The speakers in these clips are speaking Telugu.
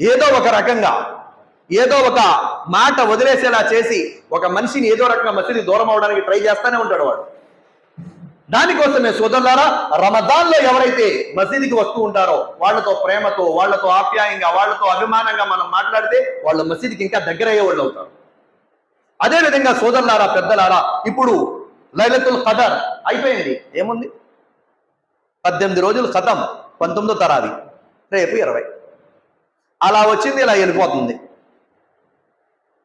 ఏదో ఒక రకంగా ఏదో ఒక మాట వదిలేసేలా చేసి ఒక మనిషిని ఏదో రకంగా మసీదు దూరం అవడానికి ట్రై చేస్తానే ఉంటాడు వాడు. దానికోసమే సోదరులారా రమదాన్లో ఎవరైతే మసీదుకి వస్తూ ఉంటారో వాళ్ళతో ప్రేమతో వాళ్ళతో ఆప్యాయంగా వాళ్ళతో అభిమానంగా మనం మాట్లాడితే వాళ్ళ మసీదుకి ఇంకా దగ్గర అయ్యే వాళ్ళు అవుతారు. అదేవిధంగా సోదరులారా పెద్దలారా ఇప్పుడు లైలతుల్ ఖదర్ అయిపోయింది. ఏముంది? పద్దెనిమిది రోజులు ఖతం పంతొమ్మిదో తరాది రేపు ఇరవై. అలా వచ్చింది ఇలా వెళ్ళిపోతుంది.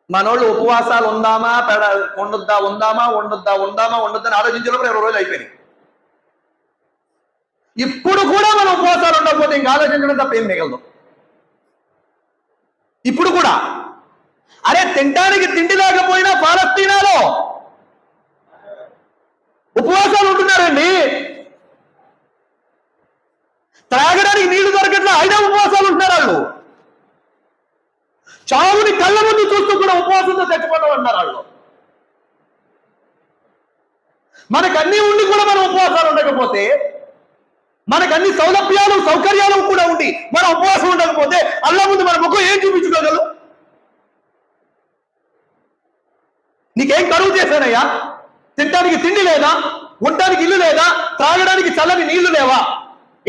మనోళ్ళు ఉపవాసాలు ఉందామా పెడ ఉండొద్దా ఉందామా ఉండొద్దా ఉందామా ఉండొద్దని ఆలోచించినప్పుడు ఇరవై రోజులు అయిపోయినాయి. ఇప్పుడు కూడా మనం ఉపవాసాలు ఉండకపోతే ఇంకా ఆలోచించడం తప్ప ఏం మిగలదు. ఇప్పుడు కూడా. అరే తినడానికి తిండి లేకపోయినా పాలస్తీనాలో ఉపవాసాలు ఉంటున్నారండి. త్రాగడానికి నీళ్ళు దొరకట్లా అయినా ఉపవాసాలు ఉంటున్నారు వాళ్ళు చావుని కళ్ళ ముందు చూస్తూ కూడా ఉపవాసంతో చచ్చిపోతాం అన్నారు వాళ్ళు. మనకు అన్ని ఉండి కూడా మనం ఉపవాసాలు ఉండకపోతే మనకు అన్ని సౌలభ్యాలు సౌకర్యాలు కూడా ఉండి మనం ఉపవాసం ఉండకపోతే అల్లా ముందు మన ముఖం ఏం చూపించుకోగలరు నీకేం కరువు చేశానయ్యా? తినడానికి తిండి లేదా? ఉండడానికి ఇల్లు లేదా? త్రాగడానికి చల్లని నీళ్ళు లేవా?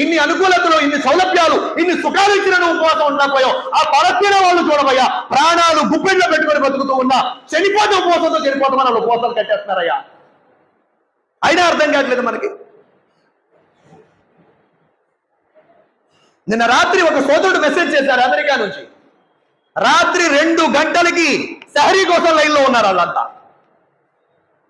ఇన్ని అనుకూలతలు ఇన్ని సౌలభ్యాలు ఇన్ని సుఖాలు ఇచ్చిన నువ్వు ఉపవాసం ఉండకపోయావు. ఆ పరస్పర వాళ్ళు చూడబోయా ప్రాణాలు గుప్పెట్లో పెట్టుకొని బతుకుతూ ఉన్నా చనిపోతే ఉపవాసంతో చనిపోతామని వాళ్ళు ఉపవాసాలు కట్టేస్తున్నారయ్యా. అయినా అర్థం కావట్లేదు మనకి? నిన్న రాత్రి ఒక సోదరుడు మెసేజ్ చేశారు అమెరికా నుంచి. రాత్రి రెండు గంటలకి సహరీ కోసం లైన్లో ఉన్నారు వాళ్ళంతా.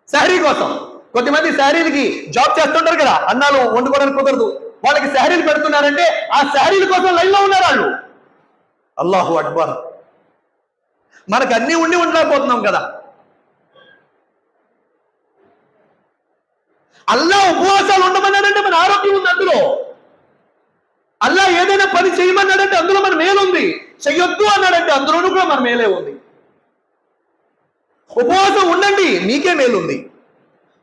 సహరీ కోసం. కొద్దిమంది శారీలకి జాబ్ చేస్తుంటారు కదా అన్నాలు వండుకోవడానికి కుదరదు. వాళ్ళకి శారీలు పెడుతున్నారంటే ఆ శారీల కోసం లైన్లో ఉన్నారు వాళ్ళు. అల్లాహు అక్బర్. మనకు అన్ని ఉండి ఉండలేకపోతున్నాం కదా. అల్లా ఉపవాసాలు ఉండమన్నాడంటే మన ఆరోగ్యం ఉంది అందులో. అల్లా ఏదైనా పని చేయమన్నాడంటే అందులో మన మేలుంది చెయ్యొద్దు అన్నాడంటే అందులోనూ కూడా మన మేలే ఉంది. ఉపవాసం ఉండండి మీకే మేలుంది.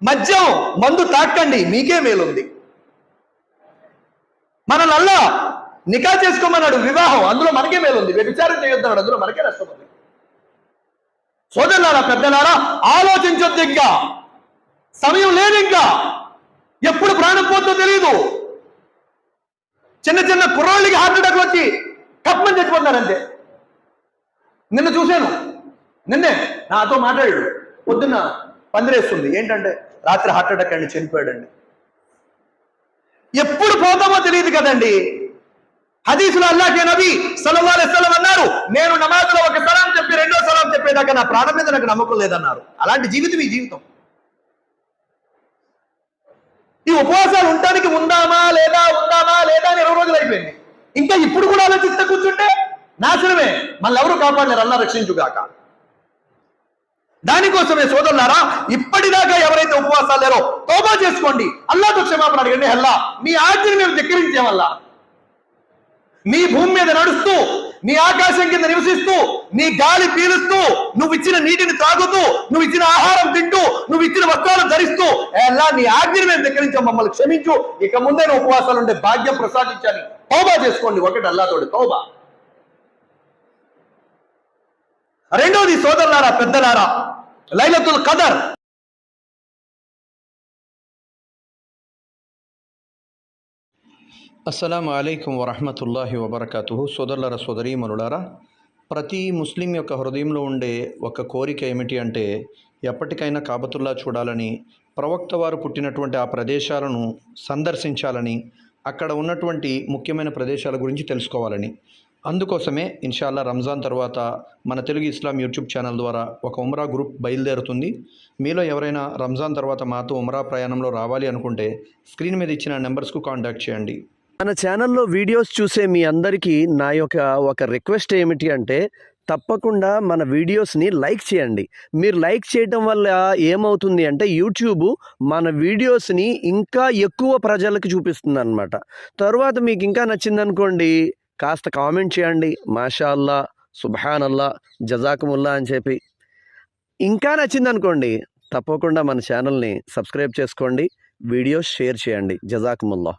మద్యం మందు తాకండి మీకే మేలుంది. మనల్ని నికా చేసుకోమన్నాడు వివాహం అందులో మనకే మేలుంది. వ్యభిచారం చేయొద్దన్నాడు అందులో మనకే నష్టం ఉంది. సోదరులారా పెద్దలారా ఆలోచించొద్దు ఇంకా. సమయం లేదు ఇంకా. ఎప్పుడు ప్రాణం పోతుందో తెలియదు చిన్న చిన్న కుర్రాళ్ళకి హార్ట్ అటాక్ వచ్చి కప్పమని చచ్చిపోతున్నారంతే నిన్న చూశాను. నిన్నే నాతో మాట్లాడాడు. పొద్దున్న పందిరేస్తుంది. ఏంటంటే రాత్రి హార్ట్ అటాక్ అండి చనిపోయాడండి. ఎప్పుడు పోతామో తెలియదు కదండి. హదీసులు అల్లాహే నబీ సలవాల అలైహి అన్నారు నేను నమాజులో ఒక సలాం చెప్పి రెండో సలాం చెప్పేదాకా నా ప్రాణం మీద నాకు నమ్మకం లేదన్నారు. అలాంటి జీవితం ఈ జీవితం. ఈ ఉపవాసాలు ఉండడానికి ఉందామా లేదా ఉందామా లేదా అని ఇరవై రోజులు అయిపోయింది. ఇంకా ఇప్పుడు కూడా ఆలోచిస్తే కూర్చుంటే నాశనమే. మళ్ళీ ఎవరు కాపాడలేరు? అల్లా రక్షించుగాక. దానికోసమే సోదరులారా ఇప్పటిదాకా ఎవరైతే ఉపవాసాలు లేరో తోబా చేసుకోండి. అల్లాతో క్షమాపణ అడగండి. అల్లా నీ ఆజ్ఞని మేము ధిక్కరించామల్లా నీ భూమి మీద నడుస్తూ నీ ఆకాశం కింద నివసిస్తూ నీ గాలి పీలుస్తూ నువ్వు ఇచ్చిన నీటిని తాగుతూ నువ్వు ఇచ్చిన ఆహారం తింటూ నువ్వు ఇచ్చిన వస్త్రాలు ధరిస్తూ ఎలా నీ ఆజ్ఞని మేము ధిక్కరించాం. మమ్మల్ని క్షమించు. ఇక ముందే నువ్వు ఉపవాసాలు ఉండే భాగ్యం ప్రసాదించాలి తోబా చేసుకోండి. ఒకటి అల్లాతోడు తోబా. రెండోది సోదరులారా పెద్దలారా లైలతుల్ కదర్ అస్సలం అయికం వరహమతుల్లాహి వబర్కాతుహు. సోదరీ సోదరీమనులారా ప్రతి ముస్లిం యొక్క హృదయంలో ఉండే ఒక కోరిక ఏమిటి అంటే ఎప్పటికైనా కాబతుల్లా చూడాలని ప్రవక్త వారు పుట్టినటువంటి ఆ ప్రదేశాలను సందర్శించాలని అక్కడ ఉన్నటువంటి ముఖ్యమైన ప్రదేశాల గురించి తెలుసుకోవాలని. అందుకోసమే ఇన్షాల్లా రంజాన్ తర్వాత మన తెలుగు ఇస్లాం యూట్యూబ్ ఛానల్ ద్వారా ఒక ఉమ్రా గ్రూప్ బయలుదేరుతుంది. మీలో ఎవరైనా రంజాన్ తర్వాత మాతో ఉమ్రా ప్రయాణంలో రావాలి అనుకుంటే స్క్రీన్ మీద ఇచ్చిన నెంబర్స్కు కాంటాక్ట్ చేయండి. మన ఛానల్లో వీడియోస్ చూసే మీ అందరికీ నా యొక్క ఒక రిక్వెస్ట్ ఏమిటి అంటే తప్పకుండా మన వీడియోస్ని లైక్ చేయండి. మీరు లైక్ చేయటం వల్ల ఏమవుతుంది అంటే యూట్యూబ్ మన వీడియోస్ని ఇంకా ఎక్కువ ప్రజలకు చూపిస్తుంది అనమాట తర్వాత మీకు ఇంకా నచ్చిందనుకోండి కాస్త కామెంట్ చేయండి. మాషా అల్లా సుబ్హాన్ అల్లా జజాకుముల్లా అని చెప్పి. ఇంకా నచ్చిందనుకోండి తప్పకుండా మన ఛానల్ని సబ్స్క్రైబ్ చేసుకోండి. వీడియోస్ షేర్ చేయండి. జజాకుముల్లా.